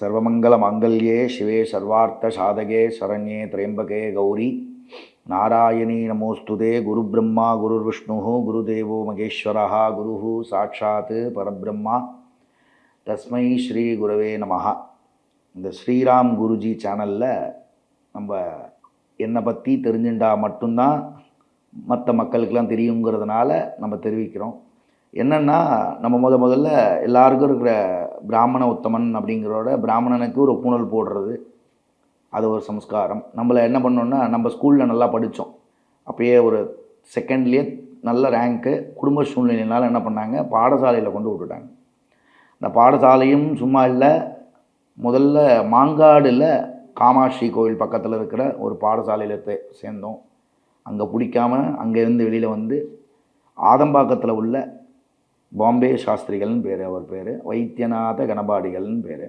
சர்வமங்கல மாங்கல்யே சிவே சர்வார்த்த சாதகே சரண்யே திரையம்பகே கௌரி. நாராயணீ நமோஸ்துதே குரு பிரம்மா குரு விஷ்ணு குருதேவோ மகேஸ்வரா குரு சாட்சாத் பரபிரம்மா. தஸ்மை ஸ்ரீ குரவே நமஹா. இந்த ஸ்ரீராம் குருஜி சேனலில் நம்ம என்னை பற்றி தெரிஞ்சுட்டா மட்டும்தான் மற்ற மக்களுக்கெல்லாம் தெரியுங்கிறதுனால நம்ம தெரிவிக்கிறோம். என்னென்னா நம்ம முத முதல்ல எல்லாருக்கும் இருக்கிற பிராமண உத்தமன் அப்படிங்கிறோட பிராமணனுக்கு ஒரு பூணல் போடுறது. அது ஒரு சம்ஸ்காரம். நம்மளை என்ன பண்ணோன்னா நம்ம ஸ்கூலில் நல்லா படித்தோம் அப்பயே ஒரு செகண்ட்லேயே நல்ல ரேங்க்கு குடும்ப சூழ்நிலையினால் என்ன பண்ணாங்க பாடசாலையில் கொண்டு விட்டுட்டாங்க. இந்த பாடசாலையும் சும்மா இல்லை முதல்ல மாங்காடில் காமாட்சி கோவில் பக்கத்தில் இருக்கிற ஒரு பாடசாலையில் சேர்ந்தோம். அங்கே பிடிக்காம அங்கேருந்து வெளியில் வந்து ஆதம்பாக்கத்தில் உள்ள பாம்பே சாஸ்திரிகள்னு பேர் அவர் பேர். வைத்தியநாத கணபாடிகள்னு பேர்.